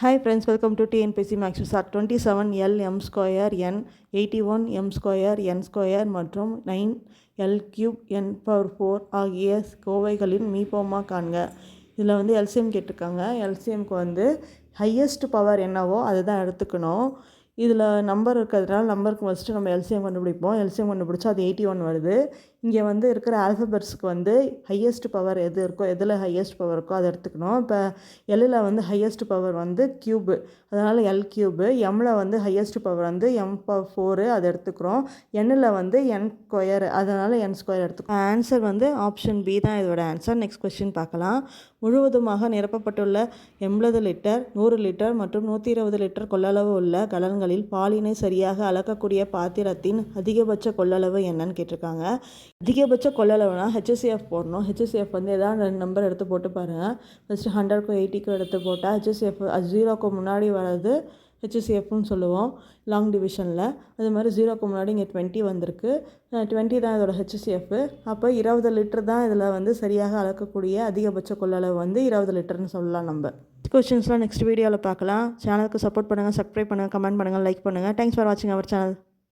Hi friends welcome to TNPSC maths sir twenty seven L M square N eighty one M square N square மற்றும் nine L cube N power four ஆகிய கோவைகளின் மீபோமா காண்க. இதில் வந்து LCM கேட்டிருக்காங்க. எல்சிஎம்க்கு வந்து highest power என்னவோ அதை தான் எடுத்துக்கணும். இதில் நம்பர் இருக்கிறதுனால நம்பருக்கு ஃபஸ்ட்டு நம்ம எல்சிஎம் கண்டுபிடிப்போம். எல்சிஎம் கண்டுபிடிச்சா அது எயிட்டி ஒன் வருது. இங்கே வந்து இருக்கிற ஆல்ஃபபெட்ஸ்க்கு வந்து ஹையஸ்ட் பவர் எது இருக்கோ எதில் ஹையஸ்ட் பவர் இருக்கோ அதை எடுத்துக்கணும். இப்போ எல்லில் வந்து ஹையஸ்ட் பவர் வந்து க்யூபு அதனால் எல் க்யூபு எம்மில் வந்து ஹையஸ்ட் பவர் வந்து எம் பவர் ஃபோரு அதை எடுத்துக்கிறோம். எண்ணில் வந்து என் ஸ்கொயர் அதனால் என் ஸ்கொயர் எடுத்துக்கிறோம் ஆன்சர் வந்து ஆப்ஷன் பி தான் இதோட ஆன்சர் நெக்ஸ்ட் கொஸ்டின் பார்க்கலாம். முழுவதுமாக நிரப்பப்பட்டுள்ள எண்பது லிட்டர் நூறு லிட்டர் மற்றும் நூற்றி இருபது லிட்டர் கொள்ளளவு உள்ள கலன்களில் பாலினை சரியாக அளக்கக்கூடிய பாத்திரத்தின் அதிகபட்ச கொள்ளளவு என்னன்னு கேட்டிருக்காங்க. அதிகபட்ச கொள்ளளவுனா ஹெச்எஸ்சிஎஃப் போடணும். ஹெச்எஸ்சிஎஃப் வந்து எதாவது ரெண்டு நம்பர் எடுத்து போட்டு பாருங்கள் ஃபஸ்ட்டு ஹண்ட்ரட்க்கும் எயிட்டிக்கும் எடுத்து போட்டால் ஹெச்எஸ்சிஎஃப் ஜீரோக்கு முன்னாடி வர்றது ஹெச்எஸ்சிஎஃப்னு சொல்லுவோம். லாங் டிவிஷனில் அது மாதிரி ஜீரோக்கு முன்னாடி இங்கே டுவெண்ட்டி வந்திருக்கு. டுவெண்ட்டி தான் இதோட ஹெச்எஸ்சிஎஃப் அப்போ இருபது லிட்டர் தான் இதில் வந்து சரியாக அளக்கக்கூடிய அதிகபட்ச கொள்ளளவு வந்து இருபது லிட்டர்னு சொல்லலாம் நம்ம. கொஸ்டின்ஸ்லாம் நெக்ஸ்ட் வீடியோவில் பார்க்கலாம். சேனலுக்கு சப்போர்ட் பண்ணுங்கள் சப்ஸ்கிரைப் பண்ணுங்கள் கமெண்ட் பண்ணுங்கள் லைக் பண்ணுங்கள் தேங்க்ஸ் ஃபார் வாட்சிங் அவர் சேனல்